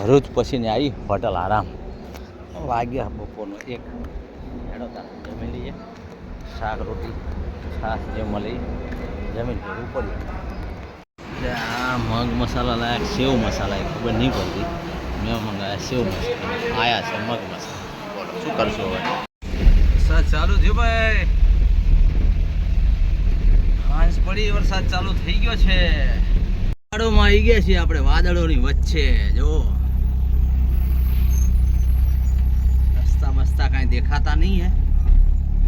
ભરૂચ પછીને આવી, હોટલ આરામ. વાગ્યા બપોરનો એક. હેડો જમી લઈએ. શાક, રોટી, છાશ જે મળી, જમીન ભેગું પડ્યું આ મગ મસાલા લાયક, સેવ મસાલા ખબર નહીં પડતી. મેં મંગાવ્યા સેવ મસાલા. આયા છે મગ મસાલા. બોલો, શું કરશો હવે? વરસાદ ચાલુ થયો ભાઈ. હાંસ પડી, વરસાદ ચાલુ થઈ ગયો છે. વાદળોમાં આવી ગયા છીએ આપણે, વાદળોની વચ્ચે. જો રસ્તા કાંઈ દેખાતા નહીં હે.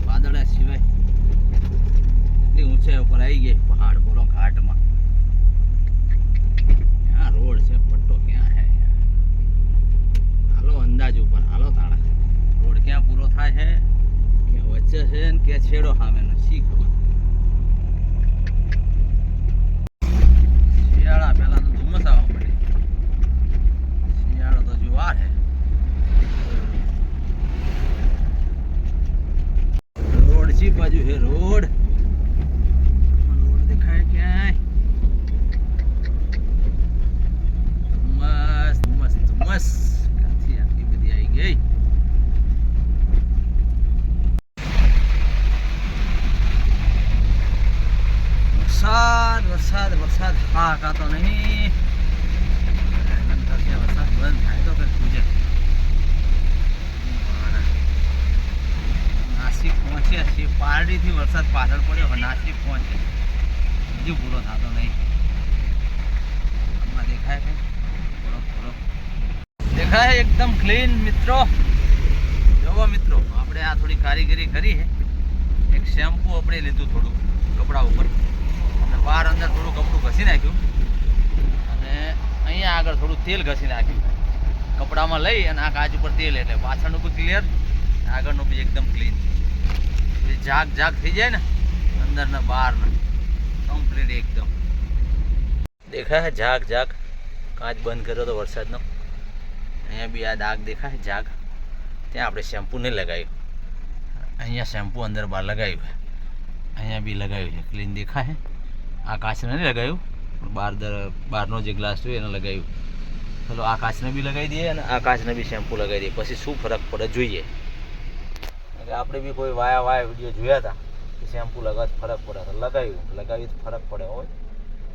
વાદળા સિવાય. એટલી ઊંચે ઉપર આવી ગઈ પહાડ, બોલો ઘાટમાં. ક્યાં રોડ છે? પટ્ટો ક્યાં હે? હાલો અંદાજ ઉપર, હાલો તાળા રોડ ક્યાં પૂરો થાય છે કે વચ્ચે છે ને કે છેડો સામેનો શી ખબર શિયાળા પહેલા તો ધુમ્મસ આવવા પડે શિયાળો તો હજુ વાર હે રોડ ચી બાજુ છે રોડ રોડ દેખાય ક્યાંય મસ્ત મસ્ત મસ્ત ક્યાંથી આટલી બધી આવી ગઈ વરસાદ વરસાદ વરસાદ હા કાતો નહીં નંતર છે વરસાદ બંધ થાય તો કંઈક પૂજે નાસિક પહોંચ્યા છીએ. પારડીથી વરસાદ પાછળ પડ્યો નાસિક પહોંચે. હજુ પૂરો થતો નહીં. આમાં દેખાય છે. પૂરો પૂરો દેખાય એકદમ ક્લીન મિત્રો. જોવો મિત્રો, આપણે આ થોડી કારીગરી કરી છે. એક શેમ્પુ આપણે લીધું થોડું કપડા ઉપર. અને બહાર અંદર થોડું કપડું ઘસી નાખ્યું. અને અહીંયા આગળ થોડું તેલ ઘસી નાખ્યું. કપડામાં લઈ અને આ કાચ ઉપર તેલ એટલે પાછળનું બી ક્લિયર આગળનું બી એકદમ ક્લીન જાગ જાગ થઈ જાય ને અંદર ને બહાર ને કમ્પ્લીટ એકદમ. દેખાય જાગ જાગ. કાચ બંધ કર્યો તો વરસાદનો. અહીંયા બી આ દાગ દેખાય જાગ. ત્યાં આપણે શેમ્પુ નહીં લગાવ્યું. અહીંયા શેમ્પુ અંદર બહાર લગાવ્યું અહીંયા બી લગાવ્યું છે. ક્લીન દેખાય આ કાચને નહીં લગાવ્યું. પણ બહાર દર બહારનો જે ગ્લાસ જોઈએ એને લગાવ્યું. ચલો, આ કાચને બી લગાવી દઈએ અને આ કાચને બી શેમ્પુ લગાવી દઈએ. પછી શું ફરક પડે જોઈએ. એટલે આપણે બી કોઈ વાયા વાયા વીડિયો જોયા હતા કે શેમ્પુ લગાવત ફરક પડે. લગાવ્યું. લગાવી તો ફરક પડે હોય.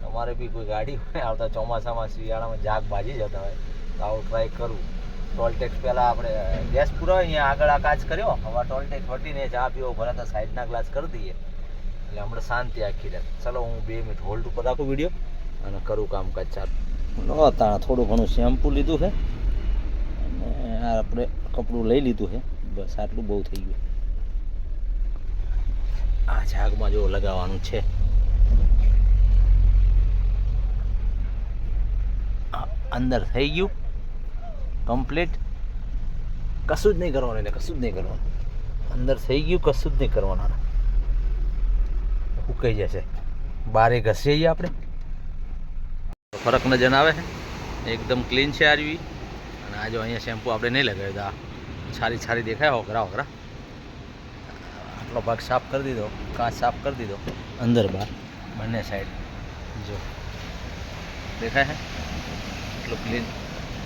તમારે બી કોઈ ગાડી હોય આવતા ચોમાસામાં શિયાળામાં જાગ બાજી જતા હોય. તો આવું ટ્રાય કરવું ટોલ પહેલાં આપણે ગેસ પૂરો અહીંયા આગળ આ કાચ કર્યો. હવે ટોલ ટેક્સ વટીને ચા પીવો, ભલે તો સાઈડના ગ્લાસ કરી દઈએ. એટલે હમણાં શાંતિ આખી રાત. ચલો, હું બે મિનિટ હોલ્ડ ઉપર રાખું વીડિયો અને કરું કામકાજ ચાલુ. ન થોડું ઘણું શેમ્પુ લીધું છે. અને આપણે કપડું લઈ લીધું છે. બસ, આટલું બહુ થઈ ગયું. આ ઝાગમાં જો લગાવવાનું છે. અંદર થઈ ગયું. કમ્પ્લીટ. કશું જ નહીં કરવાનું એને, કશું જ નહીં કરવાનું. અંદર થઈ ગયું, કશું જ નહીં કરવાનું સુકાઈ જશે. બારે ઘસીએ આપણે. ફરક નજર આવે. છે એકદમ ક્લીન છે આરવી અને આજે અહીંયા શેમ્પુ આપણે નહીં લગાવ્યો તો આ સારી સારી દેખાય, હોકરા હોકરા. આટલો ભાગ સાફ કરી દીધો, કાચ સાફ કરી દીધો, અંદર બહાર, બંને સાઈડ જો, દેખાય હે? એટલું ક્લીન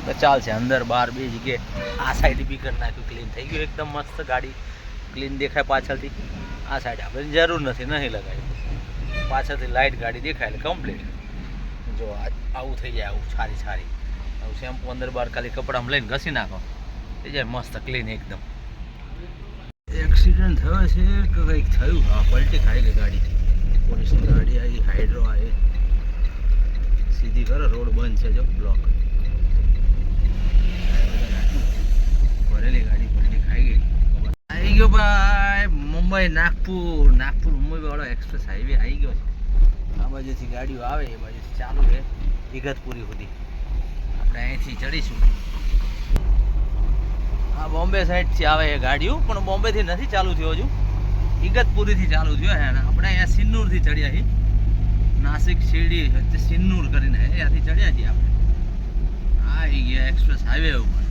તો ચાલશે, અંદર બહાર બે જગ્યાએ આ સાઈડ બી કરી નાખ્યું ક્લીન થઈ ગયું એકદમ મસ્ત ગાડી. ક્લીન દેખાય પાછળથી. આ સાઈડ આપણે જરૂર નથી, નહીં લગાવી. પાછળથી લાઇટ ગાડી દેખાય, એટલે કમ્પ્લીટ જો આવું થઈ જાય, આવું સારી સારી આવું શેમ્પુ અંદર બહાર ખાલી કપડામાં લઈને ઘસી નાખો. થઈ જાય મસ્ત ક્લીન એકદમ. એક્સિડન્ટ થયો છે કે કંઈક થયું? હા, પલટી ખાઈ ગઈ ગાડી. પોલીસની ગાડી આવી હાઇડ્રો આવી. સીધી કરો રોડ બંધ છે, જો બ્લોક ભરેલી ગાડી પલટી ખાઈ ગઈ. આવી ગયો ભાઈ, મુંબઈ, નાગપુર. નાગપુર મુંબઈ વાળો એક્સપ્રેસ હાઈવે આવી ગયો છે. આ બાજુથી ગાડીઓ આવે, એ બાજુથી ચાલુ છે ઇગતપુરી સુધી. આપણે અહીંથી ચડીશું. આ બોમ્બે સાઈડથી આવે એ ગાડીઓ, પણ બોમ્બેથી નથી ચાલુ થયો હજુ. ઇગતપુરીથી ચાલુ થયો હે આપણે અહીંયા સિન્નૂરથી ચડ્યા છીએ. નાસિક શિરડી સિન્નૂર કરીને ત્યાંથી ચડ્યા છીએ આપણે. આ આવી ગયા એક્સપ્રેસ હાઈવે ઉપર.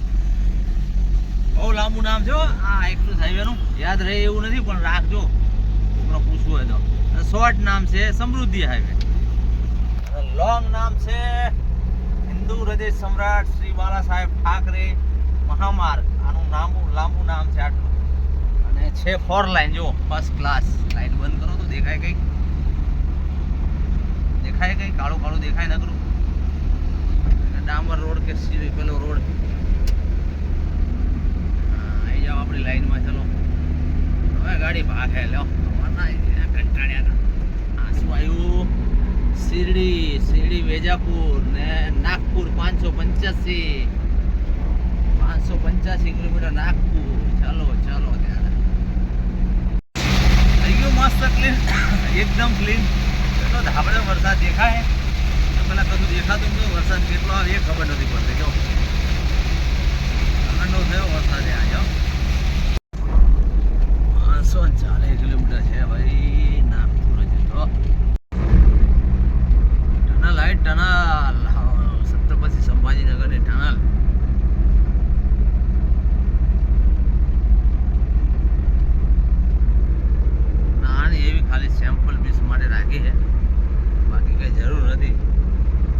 બહુ લાંબુ નામ છે આ એક્સપ્રેસ હાઈવેનું યાદ રહે એવું નથી, પણ રાખજો. છોકરો પૂછવું હોય તો. શોર્ટ નામ છે સમૃદ્ધિ હાઈવે લોંગ નામ છે હિન્દુ હૃદય સમ્રાટ શ્રી બાલા સાહેબ ઠાકરે. મહામાર્ગ આનું લાંબુ લાંબુ નામ છે આટલું. અને છે ફોર લાઈન જો ફર્સ્ટ ક્લાસ લાઈટ બંધ કરો તો દેખાય કઈ દેખાય કઈ કાળું કાળું દેખાય નકરું ડામર રોડ કે પેલો રોડ. આઈ જાઓ આપણી લાઈનમાં ચલો. હવે ગાડી ભાગે લ્યો. કંટાળ્યા આ શું આવ્યું શિરડી શિરડી, વેજાપુર ને નાગપુર, પાંચસો પંચ્યાસી. પાંચસો પંચ્યાસી કિલોમીટર નાગપુર ચાલો ચાલો ત્યારે. થઈ ગયું મસ્ત ક્લીન એકદમ ક્લીન એટલો ધાબળે વરસાદ દેખાય. તો પેલા કશું દેખાતું નતું વરસાદ કેટલો આવે એ ખબર નથી પડતી. જો. ઠંડો થયો વરસાદ આવ્યો પાંચસો ચાલીસ કિલોમીટર છે ભાઈ નાગપુર હજુ તો ટનલ આઈ ટનલ છત્રપતિ સંભાજીનગરની ટનલ નાની એવી ખાલી સેમ્પલ પીસ માટે રાખી છે બાકી કઈ જરૂર નથી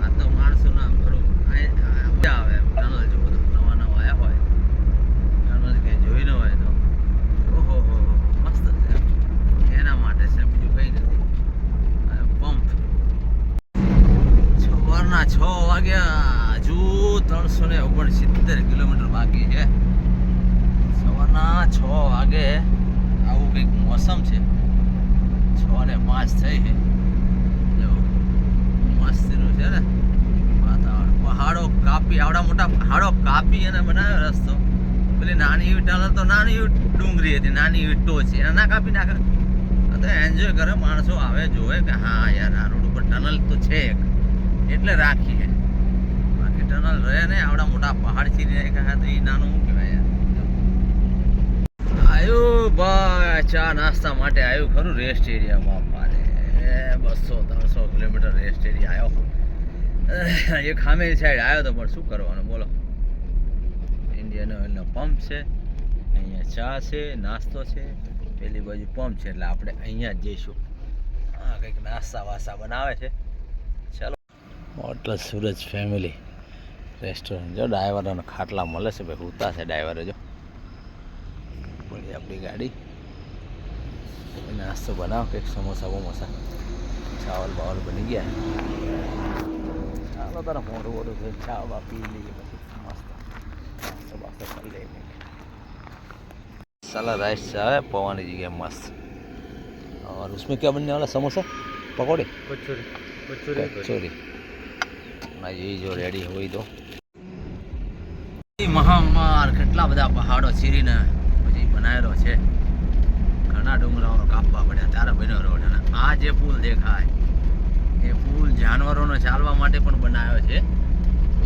આ તો માણસોના આમ થોડું આય- આ મજા આવે એમ ટનલ જો બધું નવા નવા આવ્યા હોય ટનલ કંઈ જોઈ ન હોય તો ઓહો હો હો, મસ્ત છે એના માટે છે બીજું કંઈ નથી આ પંપ સવારના છ વાગ્યા. હજુ ત્રણસો ને ઓગણસિત્તેર કિલોમીટર બાકી છે. સવારના છ વાગે આવું કંઈક મોસમ છે. છ ને પાંચ થઈ છે. મસ્તીનું છે ને વાતાવરણ. પહાડો કાપી, આવડા મોટા પહાડો કાપી અને બનાવ્યો રસ્તો. પેલી નાની એવી ટનલ તો નાની એવી ડુંગળી હતી, નાની એવી ટોચ એને ના કાપી નાખે. તો એન્જોય કરે, માણસો આવે, જોવે કે હા યાર, આ રોડ ઉપર ટનલ તો છે એક. એટલે રાખીએ. બાકી ટનલ રહે ને, આવડા મોટા પહાડથી નાખ્યા તો એ નાનું કહેવાય? આવ્યું ભાઈ, ચા નાસ્તા માટે આવ્યું ખરું રેસ્ટ એરિયામાં મારે. બસો, ત્રણસો કિલોમીટર રેસ્ટ એરિયા આવ્યો એ ખામેરી સાઈડ આવ્યો તો પણ શું કરવાનું, બોલો. ઇન્ડિયન ઓઇલનો પંપ છે, અહીંયા ચા છે, નાસ્તો છે, પેલી બાજુ પંપ છે, એટલે આપણે અહીંયા જ જઈશું. કંઈક નાસ્તા વાસ્તા બનાવે છે. હોટલ સૂરજ ફેમિલી રેસ્ટોરન્ટ જો ડ્રાઈવરોને ખાટલા મળે છે ભાઈ ઉતા છે ડ્રાઈવરે જો પડી આપણી ગાડી નાસ્તો બનાવો કંઈક સમોસા બમોસા ચાવલ બાવલ બની ગયા ચાલો તારા મોઢું મોઢું થઈ ચા બા પી લઈએ પછી મસ્ત નાસ્તો બાસ્તો કરી લઈએ કંઈક साला राइस चाय है पवानी जी के मस्त और उसमें क्या बनने वाला समोसा पकौड़े કચોરી કચોરી ના એ જો રેડી હોય તો. મહામાર, કેટલા બધા પહાડો ચીરીને પછી બનાવેલો છે. ઘણા ડુંગરાઓ કાપવા પડ્યા, ત્યારે બન્યો રોડ. અને આ જે પુલ દેખાય, એ પુલ જાનવરોને ચાલવા માટે પણ બનાવ્યો છે.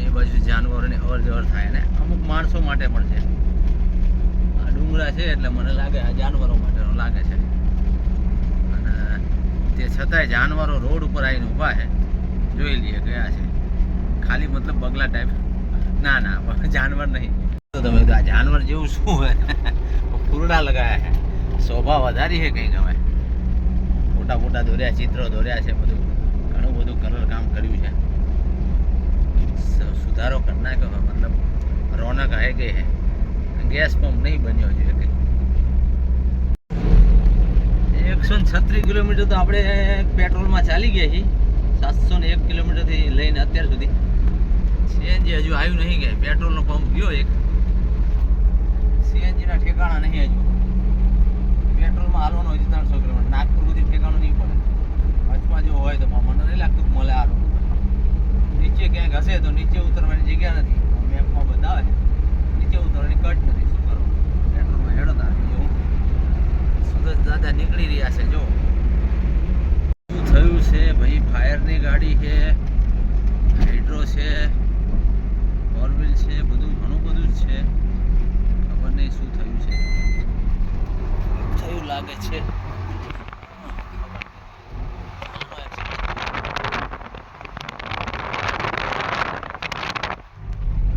એ બાજુ જાનવરોની અવર જવર થાય ને અમુક માણસો માટે પણ છે. આ ડુંગરા છે એટલે મને લાગે આ જાનવરો માટેનો લાગે છે. અને તે છતાંય જાનવરો રોડ ઉપર આવીને ઊભા છે. જોઈ લઈએ ગયા છે. ખાલી મતલબ બગલા ટાઈપ ના ના જાનવર નહીં. તો તમે આ જાનવર જેવું શું હોય ફૂરડા લગાયા છે શોભા વધારી છે કંઈક હવે. મોટા મોટા દોર્યા, ચિત્રો દોર્યા છે બધું. ઘણું બધું કલર કામ કર્યું છે. સુધારો કરી નાખ્યો મતલબ રોનક આવી ગઈ છે ગેસ પંપ નહીં બન્યો છે કંઈ એકસો છત્રીસ કિલોમીટર તો આપણે પેટ્રોલમાં ચાલી ગયા છીએ. સાતસો ને એક કિલોમીટરથી લઈને અત્યાર સુધી. સીએનજી હજુ આવ્યું નહીં કે, પેટ્રોલનો પંપ ગયો એક. સીએનજીના ઠેકાણા નહીં હજુ. પેટ્રોલમાં હાલવાનું હજુ ત્રણસો કિલોમીટર. નાગપુર સુધી ઠેકાણું નહીં પડે. કચ્છમાં જો હોય તો મને નહીં લાગતું મળે આ નીચે ક્યાંક હશે તો નીચે ઉતરવાની જગ્યા નથી. મેપમાં બતાવે નીચે ઉતરવાની કટ નથી. શું કરવું? પેટ્રોલમાં હેડો તારે એવું. સુરત દાદા નીકળી રહ્યા છે, જો. શું થયું છે? ભાઈ, ફાયરની ગાડી છે, હાઇડ્રો છે. ફોર છે, બધું ઘણું બધું જ છે. ખબર નહીં શું થયું છે? થયું લાગે છે.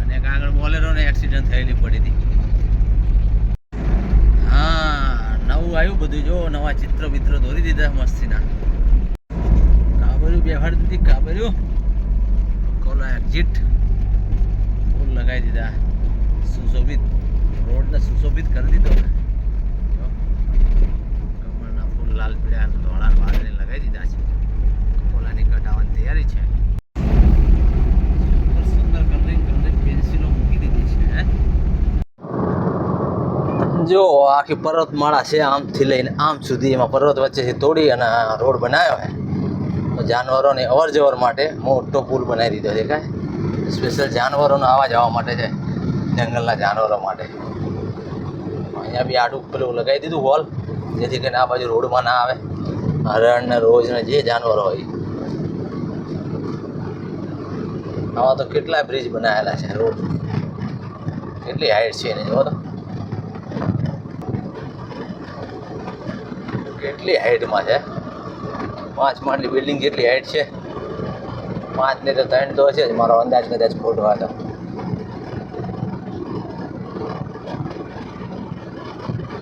અને આગળ બોલેરોને એક્સિડન્ટ થયેલી પડી હતી. હા, નવું આવ્યું બધું, જો, નવા ચિત્ર મિત્ર દોરી દીધા મસ્તીના. કાબર્યું બેહાડી દીધી કાબર્યું. કોલો એક્ઝિટ લગાવી દીધા. સુશોભિત રોડને સુશોભિત કરી દીધો. ને કમળના ફૂલ લાલ પીળા ધોળા વાદળી લગાવી દીધા છે. કપોલાની કઢાવવાની તૈયારી છે. જો, આખી પર્વતમાળા છે આમથી લઈને આમ સુધી. એમાં પર્વત વચ્ચેથી તોડી અને રોડ બનાવ્યો છે. જાનવરોની અવર જવર માટે મોટો પુલ બનાવી દીધો છે, કાંઈ? સ્પેશિયલ જાનવરોનો આવા જવા માટે છે, જંગલના જાનવરો માટે. અહીંયા બી આડું પેલું લગાવી દીધું વોલ જેથી કરીને આ બાજુ રોડમાં ના આવે. હરણ ને રોજ ને જે જાનવરો હોય. આવા તો કેટલા બ્રિજ બનાવેલા છે રોડ કેટલી હાઈટ છે એની જોવો તો. કેટલી હાઈટમાં છે? પાંચ માળની બિલ્ડિંગ જેટલી હાઈટ છે? પાંચ ને તો ત્રણ તો હશે જ. મારો અંદાજ કદાચ ખોટો હતો.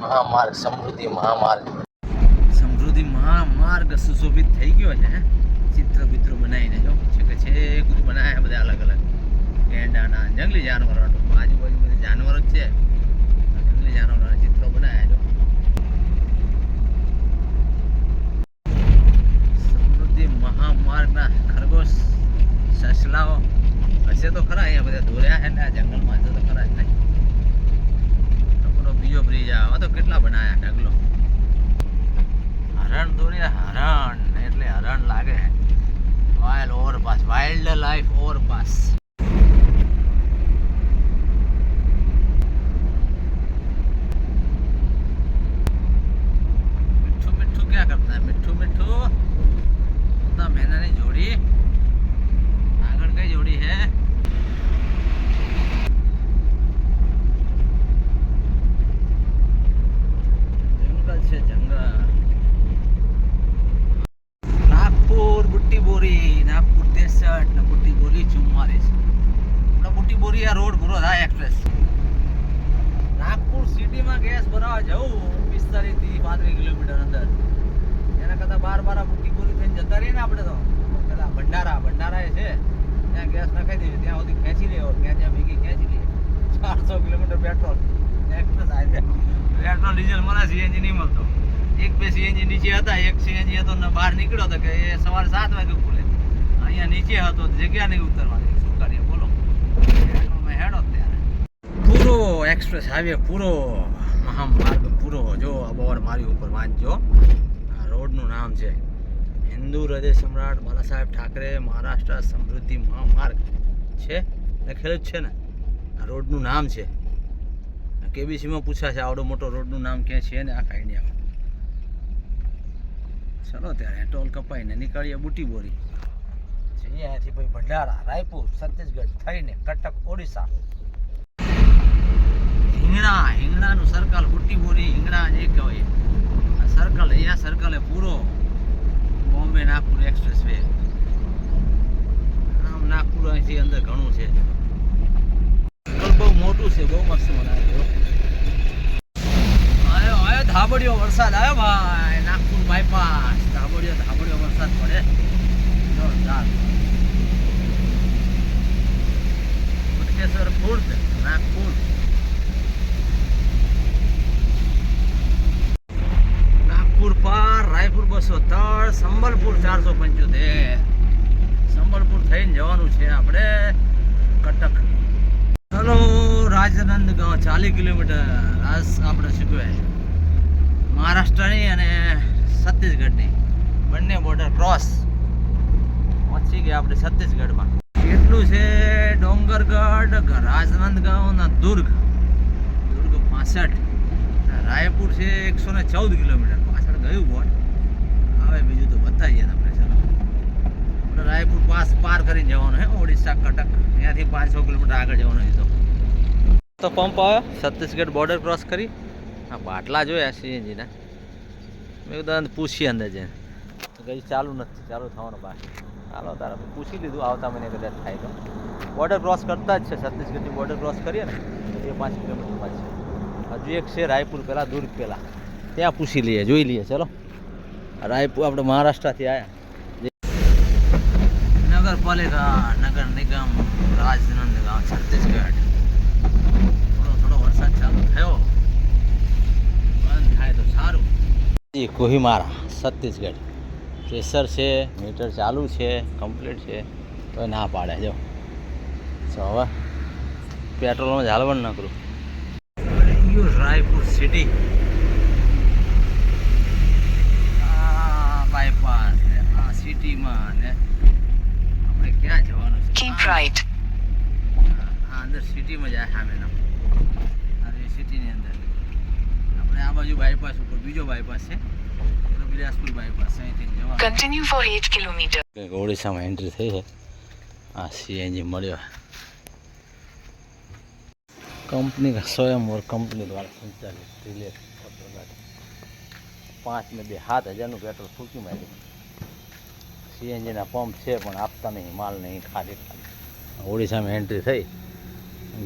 મહામાર્ગ, સમૃદ્ધિ મહામાર્ગ. સમૃદ્ધિ મહામાર્ગ સુશોભિત થઈ ગયો છે? ચિત્ર બિત્ર બનાવીને જો છે કે છે બધું બનાવ્યા બધા અલગ અલગ. ગેંડાના જંગલી જાનવરો આજુબાજુ બધા જાનવરો જ છે. જંગલી જાનવરોના ચિત્રો બનાવ્યા જો. સમૃદ્ધિ મહામાર્ગના સસલાઓ. હશે તો ખરા, અહીંયા બધા દોર્યા છે ને આ જંગલમાં હશે તો ખરા જ નહીં. બીજો બ્રિજ આવે. તો કેટલા બનાયા ઢગલો. હરણ દોર્યા હરણ, એટલે હરણ લાગે. Wild overpass wild life overpass નીચે હતા, એક સીએનજી હતો ને બહાર નીકળ્યો તો કે એ સવારે સાત વાગે ખુલે અહીંયા નીચે હતો જગ્યા નહીં ઉતરવાની. શું કરીએ? બોલો. હેડો ત્યારે. પૂરો એક્સપ્રેસ હાઈવે, પૂરો મહામાર્ગ, પૂરો. જો અબોર મારી ઉપર વાંચજો. આ રોડનું નામ છે હિન્દુ હૃદય સમ્રાટ બાલા સાહેબ ઠાકરે મહારાષ્ટ્ર સમૃદ્ધિ મહામાર્ગ. છે? લખેલું જ છે ને? આ રોડનું નામ છે. કેબીસીમાં પૂછાશે આવડો મોટો રોડનું નામ ક્યાં છે ને? આખા ઇન્ડિયામાં ચલો ત્યારે ટોલ કપાઈને નીકળીએ બુટી બોરી જઈએ અહીંયાથી પછી ભંડારા, રાયપુર, છત્તીસગઢ થઈને કટક, ઓડિશા. હિંગણા, હિંગણાનું સર્કલ બુટ્ટી બોરી હિંગણા જે કહેવાય. આ સર્કલ અહીંયા સર્કલ પૂરો. બોમ્બે નાગપુર એક્સપ્રેસ વે આમ નાગપુર અહીંથી અંદર ઘણું છે. બહુ મોટું છે, બહુ મસ્ત બનાવ્યું. ધાબડિયો વરસાદ આવ્યો ભાઈ, નાગપુર બાયપાસ ધાબડિયો ધાબડિયો વરસાદ પડે. જોરદાર. ઉત્કેશ્વર ખુર્દ નાગપુર. નાગપુર પાર, રાયપુર બસો ત્રણ, સંબલપુર ચારસો પંચોતેર. સંબલપુર થઈને જવાનું છે આપણે કટક. ચલો રાજનંદ ગાંવ ચાલીસ કિલોમીટર. રાજ આપણે શું કહેવાય મહારાષ્ટ્રની અને છત્તીસગઢની. બંને બોર્ડર ક્રોસ પહોંચી ગયા આપણે છત્તીસગઢમાં. કેટલું છે ડોંગરગઢ રાજનંદગાંવ ના દુર્ગ? દુર્ગ પાસઠ. રાયપુર છે એકસો ને ચૌદ કિલોમીટર. પાછળ ગયું બોર્ડ હવે બીજું તો બતાવીએ તમને ચાલો. આપણે રાયપુર પાસ પાર કરીને જવાનું હે, ઓડિશા, કટક. ત્યાંથી પાંચસો કિલોમીટર આગળ જવાનું છે તો. પંપ આવ્યો છત્તીસગઢ બોર્ડર ક્રોસ કરી. આ બાટલા જોયા સીએનજીના મેં કીધું પૂછીએ અંદર જઈને. તો કઈ ચાલુ નથી, ચાલુ થવાનું બાકી. ચાલો તારા પૂછી લીધું, આવતા મહિને કદાચ થાય તો. બોર્ડર ક્રોસ કરતા જ છે છત્તીસગઢની બોર્ડર ક્રોસ કરીએ ને એ પાંચ કિલોમીટરમાં છે. હજુ એક છે રાયપુર પહેલાં દૂર પહેલાં ત્યાં પૂછી લઈએ, જોઈ લઈએ, ચલો. રાયપુર આપણે મહારાષ્ટ્રથી આવ્યા નગર નગરપાલિકા, નગર નિગમ રાજનંદગાંવ છત્તીસગઢ. થોડો થોડો વરસાદ ચાલુ થયો બંધ થાય તો સારું એ કોહિમારા છત્તીસગઢ. પ્રેશર છે મીટર ચાલુ છે કમ્પ્લીટ છે તો ના પાડે જો. તો હવે પેટ્રોલમાં ઝાલવણ ન કરું. રાયપુર સિટી આ બાયપાસ ને આ સિટીમાં ને આપણે ક્યાં જવાનું છે? આ- અંદર સિટીમાં જાય સામે અરે સિટીની અંદર. અને આ બાજુ બાયપાસ ઉપર બીજો બાયપાસ છે. બિલાસપુર બાયપાસ અહીંથી જવા. કન્ટિન્યુ ફોર 8 કિલોમીટર ઓડિશામાં એન્ટ્રી થઈ છે. આ સીએનજી મળ્યો. કંપની સ્વયંવર કંપની દ્વારા સંચાલિત રિલેટ પાંચ ને બે સાત હજારનું પેટ્રોલ ફૂંકી માર્યું. સીએનજીના પંપ છે પણ આપતા નહીં માલ નહીં ખાલી ખાલી. ઓડિશામાં એન્ટ્રી થઈ.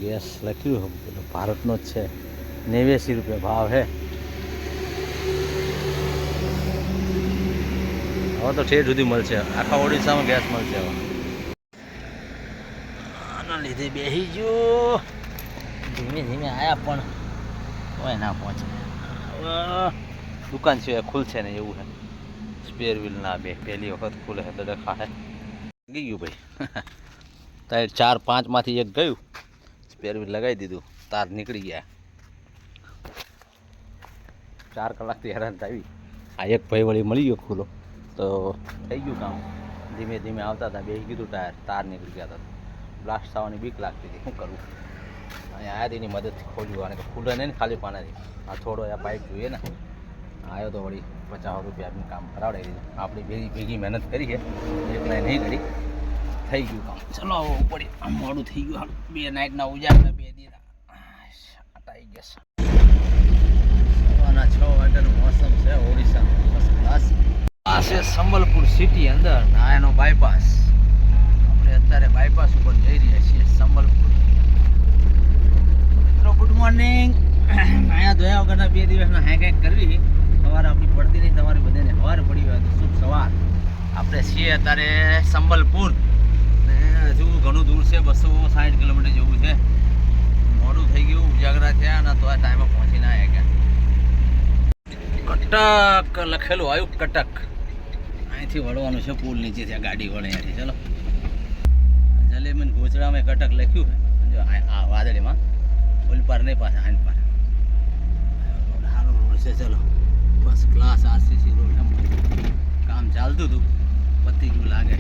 ગેસ લખ્યું પેલું ભારતનો જ છે. નેવ્યાસી રૂપિયા ભાવ હે. હવે તો ઠેર સુધી મળશે. આખા ઓડિશામાં ગેસ મળશે હવે. આના લીધે બેસી ગયો. ધીમે ધીમે આવ્યા પણ. કોઈ ના પહોંચે. દુકાન સિવાય ખુલશે ને એવું છે સ્પેર વ્હીલ ના બે. પહેલી વખત ખુલે છે તો ડખા છે ગઈ ગયું ભાઈ. તાર ચાર પાંચમાંથી એક ગયું. સ્પેર વ્હીલ લગાવી દીધું. તાર નીકળી ગયા. ચાર કલાકથી હેરાન થઈ આ એક ભાઈ વળી મળી ગયો ખુલ્લો. તો થઈ ગયું કામ. ધીમે ધીમે આવતા હતા બે કીધું ટાયર તાર નીકળી ગયા હતા બ્લાસ્ટ થવાની બીક લાગતી હતી શું કરવું અને આયા તેની મદદથી ખોલ્યું અને ખુલ્લો નહીં ખાલી પાનાથી. આ થોડો આ પાઇપ જોઈએ ને. આવ્યો તો વળી પચાસ રૂપિયા કામ કરાવડાવી દીધું. આપણી ભેગી ભેગી મહેનત કરી છે. એકલાય નહીં કરી. થઈ ગયું કામ. ચલો આવો પડી આમ મોડું થઈ ગયું. હાલું. બે નાઇટના ઉજાગરા બે દીધા. અટાઈ ગયા સવારના છ વાગ્યાનું મોસમ છે ઓડિશાનું. ફર્સ્ટ ક્લાસ આ સંબલપુર સિટી અંદર આ બાયપાસ આપણે અત્યારે બાયપાસ ઉપર જઈ રહ્યા છીએ સંબલપુર. મિત્રો ગુડ મોર્નિંગ અહીંયા ધોયા વગરના બે દિવસના હેંગ હેંગ કરવી. સવારે આપણી પડતી નહીં તમારી બધાને સવાર પડી હોય તો શુભ સવાર. આપણે છીએ અત્યારે સંબલપુર. ને હજુ ઘણું દૂર છે, બસો સાઠ કિલોમીટર જેવું છે. મોડું થઈ ગયું, ઉજાગરા થયા અને તો આ ટાઈમે પહોંચી ના આવ્યા કટક લખેલું આવ્યું કટક. અહીંથી વળવાનું છે, પુલ નીચે ત્યાં ગાડી વળે અહીંયાથી. ચલો. જલેબન ઘોચડામાં કટક લખ્યું છે. જો, આ વાદળીમાં. પુલ પર નહીં પાછા આઈન પર સારો રોડ છે, ચલો. ફર્સ્ટ ક્લાસ આરસીસી રોડ કામ ચાલતું હતું. પતી ગયું લાગે.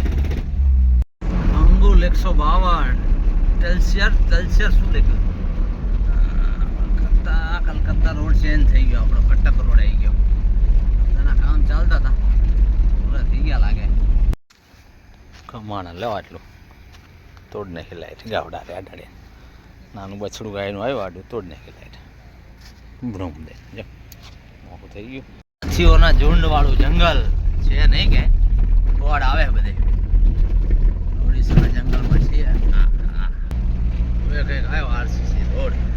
અંગુલ એકસો બાવન. ટેલ્સિયર ટેલ્સિયર શું લખ્યું? કલકત્તા કલકત્તા રોડ ચેન્જ થઈ ગયો, આપણો કટક રોડ આવી ગયો. ચાલતા હતા. પૂરા થઈ ગયા લાગે. કમાણા લેવા આટલું. તોડ નાખી લાઈટ ગાવડા રે અડાડે નાનું બછડું ગાયનું આવ્યું આડું તોડ નાખી લાઈટ ભ્રમ દે. જો મોટું થઈ ગયું. પક્ષીઓના ઝુંડ વાળું જંગલ છે નહીં કે? ગોળ આવે બધે. ઓડિશાના જંગલમાં છે. આ, આ. હવે કંઈક આવ્યો આરસીસી રોડ.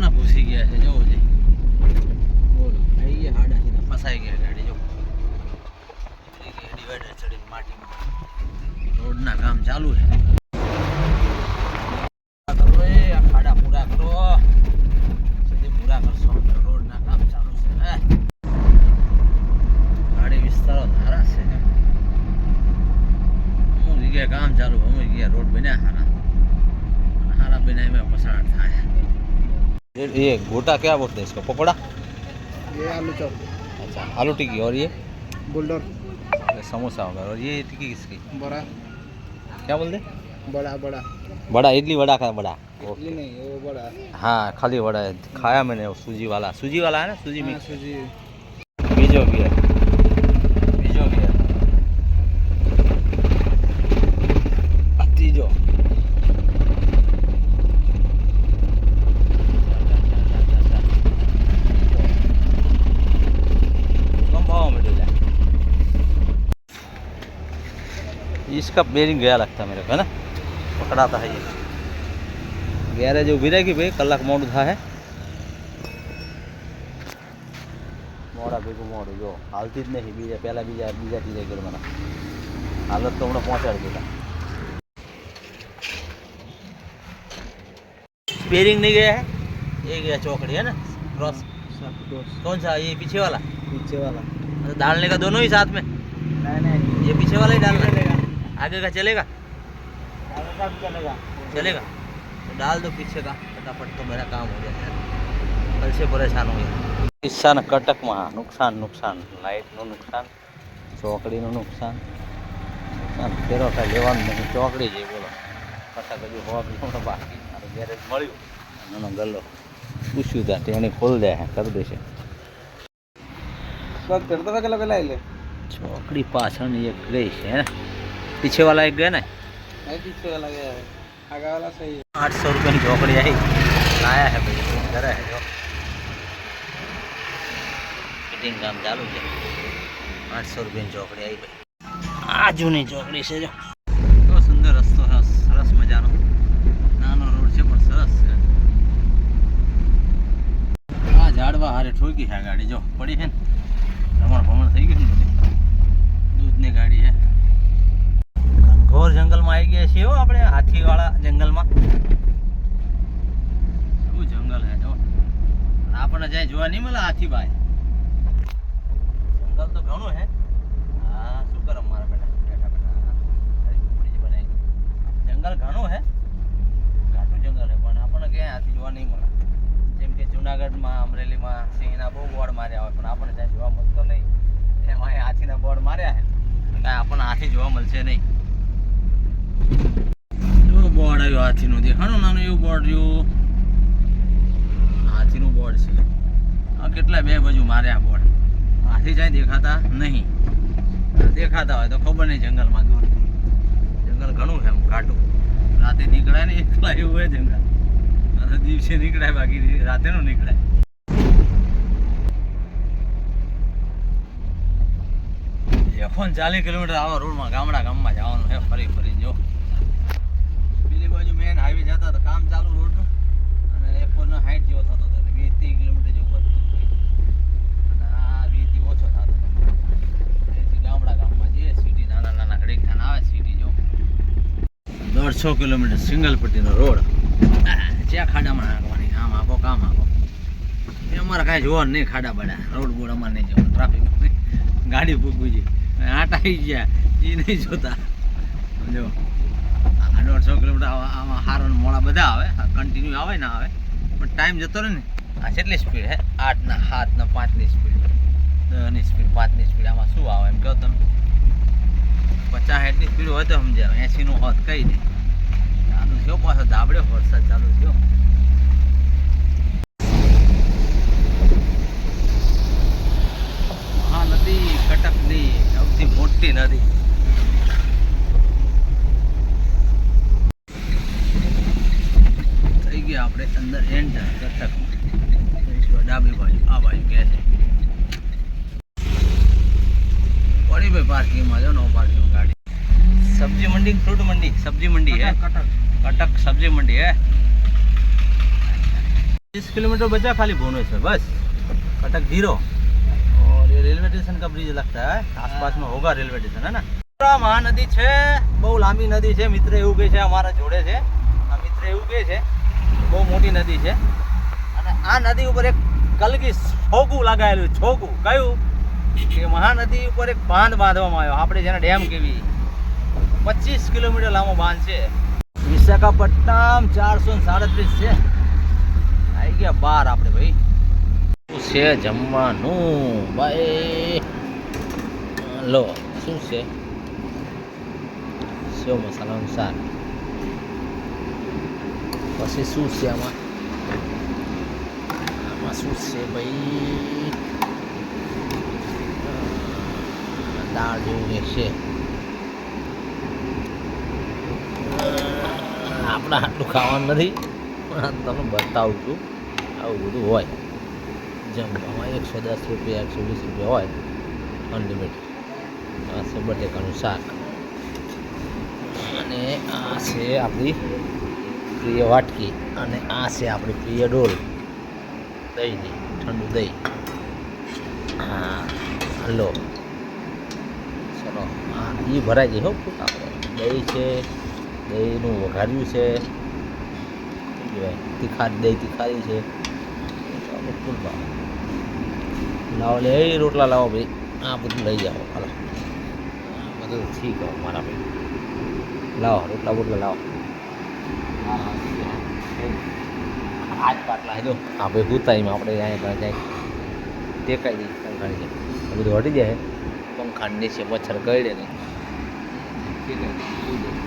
આ ભાઈ ના ઘૂસી ગયા છે જોવો જઈ બોલો. આઈ ગયા હાડા સીધા ફસાઈ ગયા ગાડી જો ડિવાઈડર ચડીને માટીમાં. રોડના કામ ચાલુ છે. કરો એ આ ખાડા પૂરા કરો. સીધી પૂરા કરશો. રોડના કામ ચાલુ છે. ગાડી વિસ્તારો સારા છે. અમુક જગ્યાએ કામ ચાલુ અમુક જગ્યાએ રોડ બન્યા સારા અને સારા બન્યા એમાં પસાર થાય. ये गोटा क्या बोलते हैं इसको? पकौड़ा? ये आलू चौप। अच्छा आलू टिक्की और ये? बुल्डर समोसा होगा। और ये टिक्की किसकी? बड़ा। क्या बोलते बड़ा बड़ा। बड़ा इडली वड़ा का बड़ा। इडली नहीं वो बड़ा। हाँ खाली बड़ा है। खाया मैंने वो सूजी वाला। सूजी वाला है ना? सूजी हाँ, सूजी। बीजो भी है बीजो भी है तीजो कम भाव में डल जाए इसका बेरिंग गया लगता है मेरे को है ना पकड़ाता है ये गैरेज उभी रहेगी भाई कलाक मोड़ था है મોડા ભેગું મોડું જો હાલતી જ નહીં બીજા પહેલાં બીજા બીજા ત્રીજા ગેરમાંના હાલત તો હમણાં પહોંચાડી દીધા स्पेयरिंग नहीं गया है ये गया चौकड़ी है ना क्रॉस सब दोस्त कौन सा ये पीछे वाला पीछे वाला तो डालने का दोनों ही साथ में नहीं नहीं ये पीछे वाला ही डालना है चलेगा आगे का चलेगा आगे का भी चलेगा चलेगा तो डाल दो पीछे का फटाफट तो मेरा काम हो जाए कल से परेशान हो गया કિસ્સાના કટકમાં નુકસાન નુકસાન લાઇટનું નુકસાન ચોકડીનું નુકસાન નુકસાન ફેરો કાંઈ લેવાનું નહીં ચોકડી જઈ બોલો કટક હજુ હોવા કિલોમીટર બાકી મારું ગેરેજ મળ્યું એનો ગલ્લો પૂછ્યું ત્યાં તેની ખોલ દે કરી દેશે सब तेरे तो लगे लाई ले ચોકડી પાછળની એક ગઈ છે હે પીછે વાળા એક ગયા ને नहीं पीछे वाला गया है आगे वाला सही है આઠસો રૂપિયાની ચોકડી આવી લાયા હે ભાઈ ફોન કરે હે જો ફિટિંગ કામ ચાલુ છે આઠસો રૂપિયાની ચોકડી આવી ભાઈ આ જૂની ચોકડી છે જો તો સુંદર રસ્તો છે સરસ મજાનો નાનો રોડ છે પણ સરસ છે આ ઝાડવા હારે ઠોકી છે આ ગાડી જો પડી છે ને રમણ ભમણ થઈ ગયું ને બધી દૂધની ગાડી છે ઘનઘોર જંગલમાં આવી ગયા છીએ આપણે, હાથીવાળા જંગલમાં. શું જંગલ હે? જો. આપણને જાય જોવા નહીં મળે હાથી ભાઈ જંગલ તો ઘણું હે. હા, શું કરો મારા બેટા? બેઠા બેઠા. બનાવી. જંગલ ઘણું હે. ઘાટું જંગલ હે, પણ આપણને ક્યાંય હાથી જોવા નહીં મળે. જેમ કે જુનાગઢમાં, અમરેલીમાં, સિંહના બહુ બોર્ડ માર્યા હોય, પણ આપણને ત્યાં જોવા મળતો નહીં. એમાં હાથીના બોર્ડ માર્યા હે. કાંઈ આપણને હાથી જોવા મળશે નહીં. જો બોર્ડ આવ્યું, હાથીનું દેખાણું નાનું એવું બોર્ડ રહ્યું. હાથીનું બોર્ડ છે. આ કેટલા બે બાજુ માર્યા બોર્ડ હાથી જાય દેખાતા નહીં. દેખાતા હોય તો ખબર નહીં જંગલમાં દૂર જંગલ ઘણું છે એમ, ઘાટું. રાતે નીકળાય ને એકલા એવું હોય જંગલ. દિવસે નીકળાય બાકી રાતે નું નીકળાય. એકોન ચાલીસ કિલોમીટર આવા રોડમાં ગામડા ગામમાં જવાનું છે, ફરી ફરી જો. હાઈવે જતા હતા કામ ચાલુ રોડનું અને એકોન હાઈટ જેવો થતો હતો, એટલે બે ત્રીસ કિલોમીટર જેવું વધતું અને આ બેથી ઓછો થતો હતો. ગામડા ગામમાં જઈએ સિટી, નાના નાના ઘડીક આવે સિટી, જો. દોઢસો કિલોમીટર સિંગલ પટ્ટીનો રોડ. જ્યાં ખાડામાં નાખવાની, આમ આપો કામ આપો એ અમારે કાંઈ જોવાનું નહીં ખાડા બાડા. રોડ બોડ અમારે નહીં જવાનું. ટ્રાફિક ગાડી ભૂકવી છે. આટા આવી ગયા. એ નહીં જોતા. જો. દોઢસો કિલોમીટર આવા- આમાં હારો મોડા બધા આવે. કન્ટિન્યુ આવે ના આવે. પણ ટાઈમ જતો રહે ને. આ કેટલી સ્પીડ હે? આઠના સાતના પાંચની સ્પીડ દસની સ્પીડ પાંચની સ્પીડ આમાં શું આવે એમ કહો તમે? પચાસ સાઠની સ્પીડ હોય તો સમજાવે એંસીનું હોત કઈ નહીં. ચાલુ થયો પાછો. ધાબડ્યો વરસાદ ચાલુ થયો. सब्जी मंडी है कटक कटक सब्जी मंडी है तीस किलोमीटर बचा खाली भुवनेश्वर बस कटक जीरो और ये रेलवे स्टेशन का ब्रिज लगता है आसपास में होगा रेलवे स्टेशन है ना આ મહાનદી છે બહુ લાંબી નદી છે મિત્ર એવું કહે છે અમારા જોડે છે આ મિત્ર એવું કહે છે બહુ મોટી નદી છે અને આ નદી ઉપર એક કલગી છોગું લગાવેલું છોગું કયું કે મહાનદી ઉપર એક બાંધ બાંધવામાં આવ્યો આપણે જેને ડેમ કેવી પચીસ કિલોમીટર લાંબો બાંધ છે. વિશાખાપટ્ટનમ ચારસો ને સાડત્રીસ છે. આવી ગયા બાર આપણે ભાઈ. શું છે જમવાનું? ભાઈ, લો, શું છે? સેવ મસાલાનું શાક. પછી શું છે આમાં? આમાં શું છે ભાઈ? દાળ જેવું છે. આપણે આટલું ખાવાનું નથી, પણ તમને બતાવું છું, આવું બધું હોય. જમવામાં એકસો દસ રૂપિયા, એકસો વીસ રૂપિયા હોય અનલિમિટેડ આ છે બટેકાનું શાક. અને આ છે આપણી પ્રિય વાટકી, અને આ છે આપણી પ્રિય ડોલ, દહીંની, ઠંડુ દહીં. હા, હલો. ચલો હા એ ભરાઈ જાય હો દહીં છે દહીંનું વઘાર્યું છે. તીખા દહીં તીખારી છે. લાવો લે રોટલા લાવો ભાઈ. આ બધું લઈ જાઓ. હાલો. બધું ઠીક હો મારા ભાઈ. લાવો, રોટલા બોટલા લાવો. આજ પાટલા હેલો હા, ભાઈ ભાઈ હુતાઈમાં આપણે અહીંયા જાય. ટેકાઈ દઈએ. પંખા નીચે બધું હટી જાય. પંખા નીચે મચ્છર કરડે નહીં. ઠીક